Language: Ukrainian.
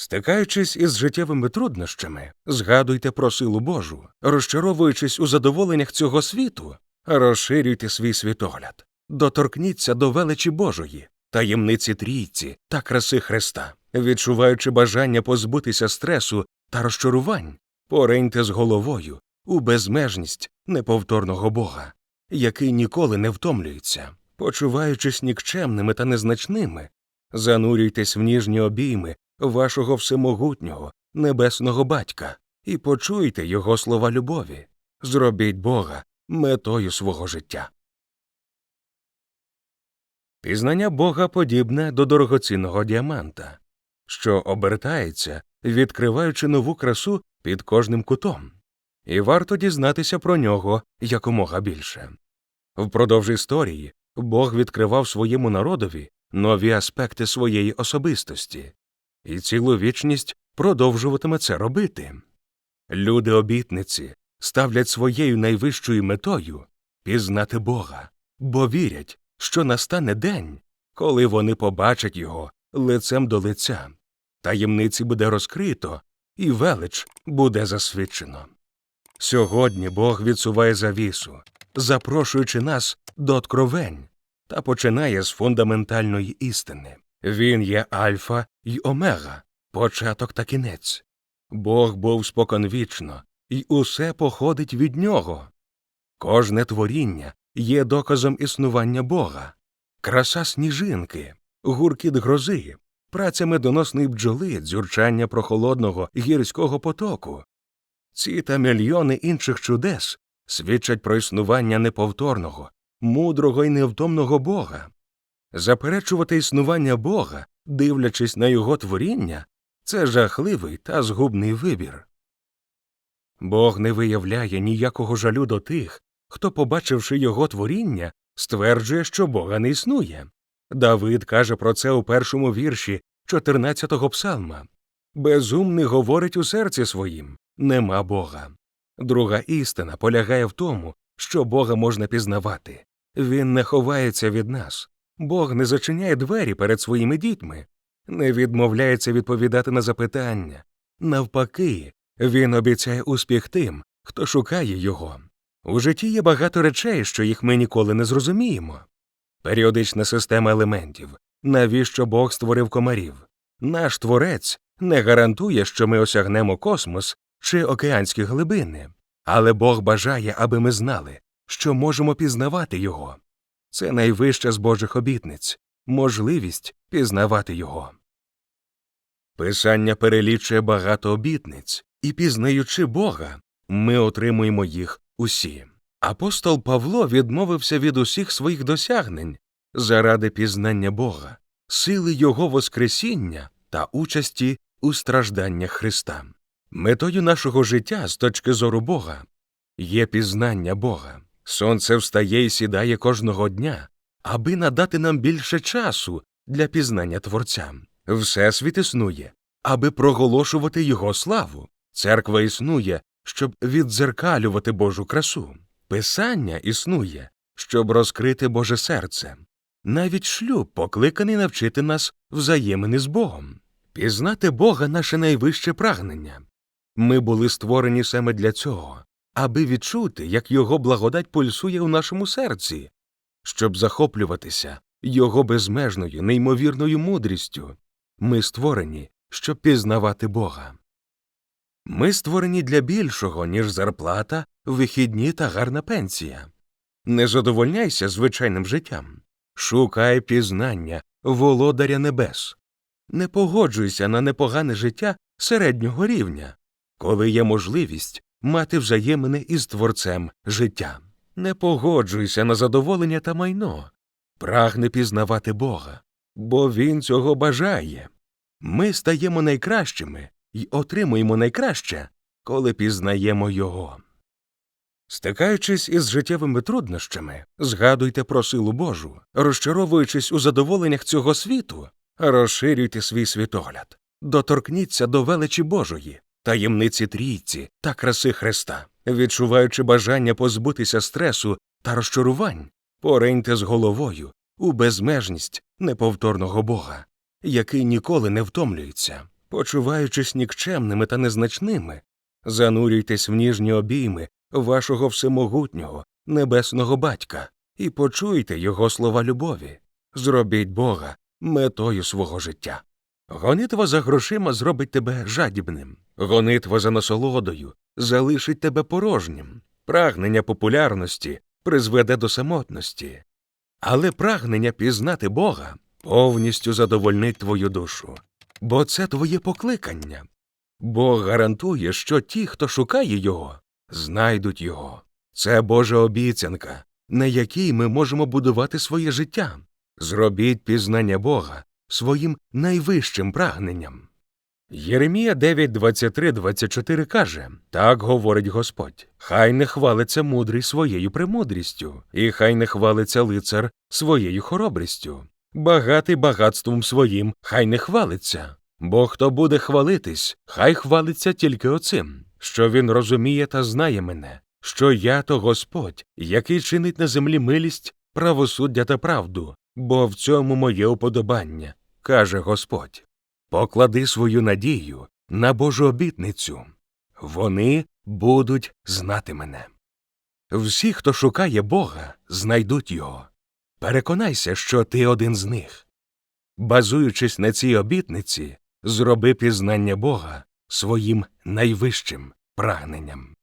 Стикаючись із життєвими труднощами, згадуйте про силу Божу, розчаровуючись у задоволеннях цього світу, розширюйте свій світогляд, доторкніться до величі Божої, таємниці трійці та краси Христа, відчуваючи бажання позбутися стресу та розчарувань, пориньте з головою у безмежність неповторного Бога, який ніколи не втомлюється, почуваючись нікчемними та незначними, занурюйтесь в ніжні обійми вашого всемогутнього, небесного батька, і почуйте його слова любові, зробіть Бога метою свого життя. Пізнання Бога подібне до дорогоцінного діаманта, що обертається, відкриваючи нову красу під кожним кутом, і варто дізнатися про нього якомога більше. Впродовж історії Бог відкривав своєму народові нові аспекти своєї особистості, і цілу вічність продовжуватиме це робити. Люди обітниці ставлять своєю найвищою метою пізнати Бога, бо вірять, що настане день, коли вони побачать його лицем до лиця, таємниці буде розкрито, і велич буде засвідчено. Сьогодні Бог відсуває завісу, запрошуючи нас до откровень, та починає з фундаментальної істини. Він є Альфа й Омега, початок та кінець. Бог був споконвічно, і усе походить від нього. Кожне творіння є доказом існування Бога, краса сніжинки, гуркіт грози, праця медоносної бджоли, дзюрчання прохолодного гірського потоку. Ці та мільйони інших чудес свідчать про існування неповторного, мудрого і невтомного Бога. Заперечувати існування Бога, дивлячись на його творіння, це жахливий та згубний вибір. Бог не виявляє ніякого жалю до тих, хто, побачивши його творіння, стверджує, що Бога не існує. Давид каже про це у першому вірші 14-го псалма Безумний говорить у серці своїм нема Бога. Друга істина полягає в тому, що Бога можна пізнавати. Він не ховається від нас. Бог не зачиняє двері перед своїми дітьми, не відмовляється відповідати на запитання. Навпаки, він обіцяє успіх тим, хто шукає його. У житті є багато речей, що їх ми ніколи не зрозуміємо. Періодична система елементів, навіщо Бог створив комарів. Наш творець не гарантує, що ми осягнемо космос чи океанські глибини, але Бог бажає, аби ми знали, що можемо пізнавати його. Це найвища з Божих обітниць можливість пізнавати його. Писання перелічує багато обітниць, і, пізнаючи Бога, ми отримуємо їх усі. Апостол Павло відмовився від усіх своїх досягнень заради пізнання Бога, сили Його Воскресіння та участі у стражданнях Христа. Метою нашого життя з точки зору Бога є пізнання Бога. Сонце встає і сідає кожного дня, аби надати нам більше часу для пізнання Творця. Всесвіт існує, аби проголошувати Його славу. Церква існує, щоб віддзеркалювати Божу красу. Писання існує, щоб розкрити Боже серце. Навіть шлюб покликаний навчити нас взаємини з Богом. Пізнати Бога наше найвище прагнення. Ми були створені саме для цього, аби відчути, як Його благодать пульсує у нашому серці, щоб захоплюватися Його безмежною, неймовірною мудрістю. Ми створені, щоб пізнавати Бога. Ми створені для більшого, ніж зарплата, вихідні та гарна пенсія. Не задовольняйся звичайним життям. Шукай пізнання, володаря небес. Не погоджуйся на непогане життя середнього рівня, коли є можливість мати взаємини із творцем життя. Не погоджуйся на задоволення та майно, прагни пізнавати Бога, бо Він цього бажає. Ми стаємо найкращими і отримуємо найкраще, коли пізнаємо Його. Стикаючись із життєвими труднощами, згадуйте про силу Божу, розчаровуючись у задоволеннях цього світу, розширюйте свій світогляд, доторкніться до величі Божої, таємниці трійці та краси Христа, відчуваючи бажання позбутися стресу та розчарувань, пориньте з головою у безмежність неповторного Бога, який ніколи не втомлюється, почуваючись нікчемними та незначними, занурюйтесь в ніжні обійми вашого всемогутнього, небесного батька і почуйте його слова любові. Зробіть Бога метою свого життя. Гонитва за грошима зробить тебе жадібним, гонитва за насолодою залишить тебе порожнім, прагнення популярності призведе до самотності, але прагнення пізнати Бога повністю задовольнить твою душу, бо це твоє покликання. Бог гарантує, що ті, хто шукає його, знайдуть його. Це Божа обіцянка, на якій ми можемо будувати своє життя. Зробіть пізнання Бога своїм найвищим прагненням. Єремія 9, 23, 24 каже Так говорить Господь. Хай не хвалиться мудрий своєю премудрістю, і хай не хвалиться лицар своєю хоробрістю. Багатий багатством своїм, хай не хвалиться. Бо хто буде хвалитись, хай хвалиться тільки оцим, що він розуміє та знає мене, що я то Господь, який чинить на землі милість, правосуддя та правду, бо в цьому моє уподобання, каже Господь. Поклади свою надію на Божу обітницю. Вони будуть знати мене. Всі, хто шукає Бога, знайдуть його. Переконайся, що ти один з них. Базуючись на цій обітниці, зроби пізнання Бога своїм найвищим прагненням.